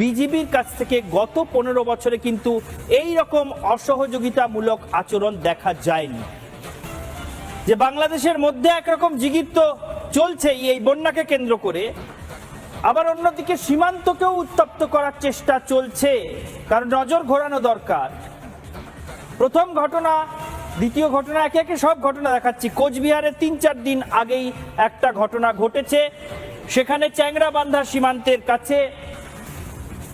বিজিবির কাছ থেকে গত পনেরো বছরে কিন্তু এই রকম অসহযোগিতামূলক আচরণ দেখা যায়নি। যে বাংলাদেশের মধ্যে একরকম জিগির তো চলছেই এই বন্যাকে কেন্দ্র করে, আবার অন্যদিকে সীমান্তকেও উত্তপ্ত করার চেষ্টা চলছে, কারণ নজর ঘোরানো দরকার। প্রথম ঘটনা, দ্বিতীয় ঘটনা, একে একে সব ঘটনা দেখাচ্ছি। কোচবিহারে তিন চার দিন আগেই একটা ঘটনা ঘটেছে, সেখানে চ্যাংরা বান্ধা সীমান্তের কাছে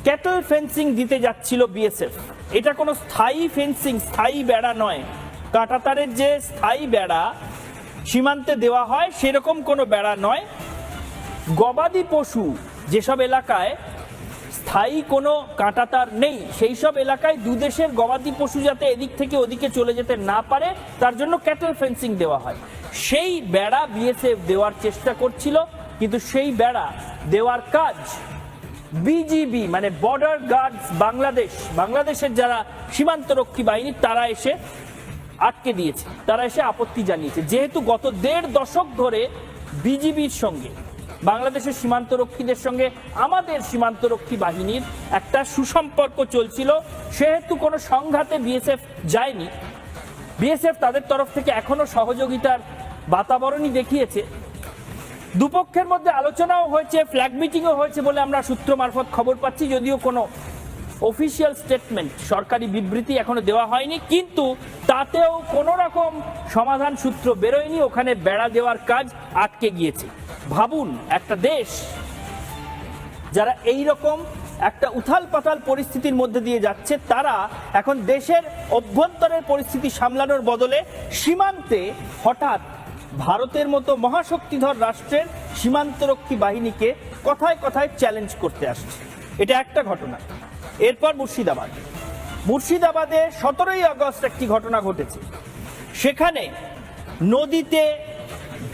ক্যাটল ফেন্সিং দিতে যাচ্ছিল বিএসএফ। এটা কোনো স্থায়ী ফেন্সিং, স্থায়ী বেড়া নয়। কাঁটাতারের যে স্থায়ী বেড়া সীমান্তে দেওয়া হয়, সেরকম কোনো বেড়া নয়। গবাদি পশু যেসব এলাকায় স্থায়ী কোনো কাঁটাতার নেই সেই সব এলাকায় দুদেশের গবাদি পশু যাতে এদিক থেকে ওদিকে চলে যেতে না পারে, তার জন্য ক্যাটেল ফেন্সিং দেওয়া হয়। সেই বেড়া বিএসএফ দেওয়ার চেষ্টা করছিল, কিন্তু সেই বেড়া দেওয়ার কাজ বিজিবি মানে বর্ডার গার্ডস বাংলাদেশ বাংলাদেশের যারা সীমান্তরক্ষী বাহিনী, তারা এসে আটকে দিয়েছে। তারা এসে আপত্তি জানিয়েছে। যেহেতু গত দেড় দশক ধরে বিজিবির সঙ্গে, বাংলাদেশের সীমান্তরক্ষীদের সঙ্গে, আমাদের সীমান্তরক্ষী বাহিনীর একটা সুসম্পর্ক চলছিল। সেহেতু কোনো সংঘাতে বিএসএফ যায়নি। বিএসএফ তাদের তরফ থেকে এখনও সহযোগিতার বাতাবরণই দেখিয়েছে। দুপক্ষের মধ্যে আলোচনাও হয়েছে ফ্ল্যাগ মিটিংও হয়েছে বলে আমরা সূত্র মারফত খবর পাচ্ছি, যদিও কোনো অফিসিয়াল স্টেটমেন্ট সরকারি বিবৃতি এখনও দেওয়া হয়নি, কিন্তু তাতেও কোনো রকম সমাধান সূত্র বেরোয়নি, ওখানে বেড়া দেওয়ার কাজ আটকে গিয়েছে। ভাবুন, একটা দেশ যারা এই রকম একটা উথাল পাতাল পরিস্থিতির মধ্যে দিয়ে যাচ্ছে, তারা এখন দেশের অভ্যন্তরের পরিস্থিতি সামলানোর বদলে সীমান্তে হঠাৎ ভারতের মতো মহাশক্তিধর রাষ্ট্রের সীমান্তরক্ষী বাহিনীকে কথায় কথায় চ্যালেঞ্জ করতে আসছে। এটা একটা ঘটনা। এরপর মুর্শিদাবাদ। মুর্শিদাবাদে সতেরোই আগস্ট একটি ঘটনা ঘটেছে। সেখানে নদীতে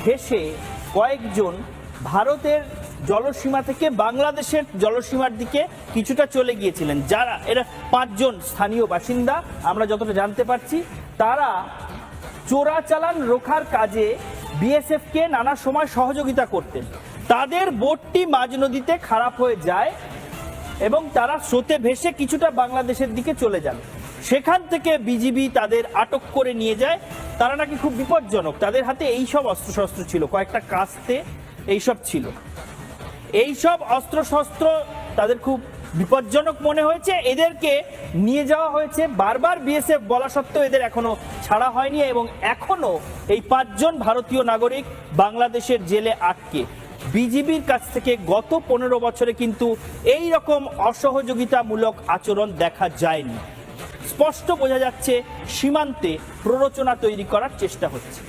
ভেসে কয়েকজন ভারতের জলসীমা থেকে বাংলাদেশের জলসীমার দিকে কিছুটা চলে গিয়েছিলেন। যারা, এরা পাঁচজন স্থানীয় বাসিন্দা, আমরা যতটা জানতে পারছি, তারা চোরাচালান রোখার কাজে বিএসএফকে নানা সময় সহযোগিতা করতেন। তাদের বোটটি মাঝ নদীতে খারাপ হয়ে যায় এবং তারা স্রোতে ভেসে কিছুটা বাংলাদেশের দিকে চলে যান। সেখান থেকে বিজিবি তাদের আটক করে নিয়ে যায়। তারা নাকি খুব বিপজ্জনক। তাদের হাতে এই সব অস্ত্রশস্ত্র ছিল, কয়েকটা কাস্তে এইসব ছিল। এইসব অস্ত্রশস্ত্র তাদের খুব বিপজ্জনক মনে হয়েছে। এদেরকে নিয়ে যাওয়া হয়েছে। বারবার বিএসএফ বলা সত্ত্বেও এদের এখনও ছাড়া হয়নি এবং এখনও এই পাঁচজন ভারতীয় নাগরিক বাংলাদেশের জেলে আটকে। বিজিবির কাছ থেকে গত পনেরো বছরে কিন্তু এই রকম অসহযোগিতামূলক আচরণ দেখা যায়নি। স্পষ্ট বোঝা যাচ্ছে, সীমান্তে প্ররোচনা তৈরি করার চেষ্টা হচ্ছে।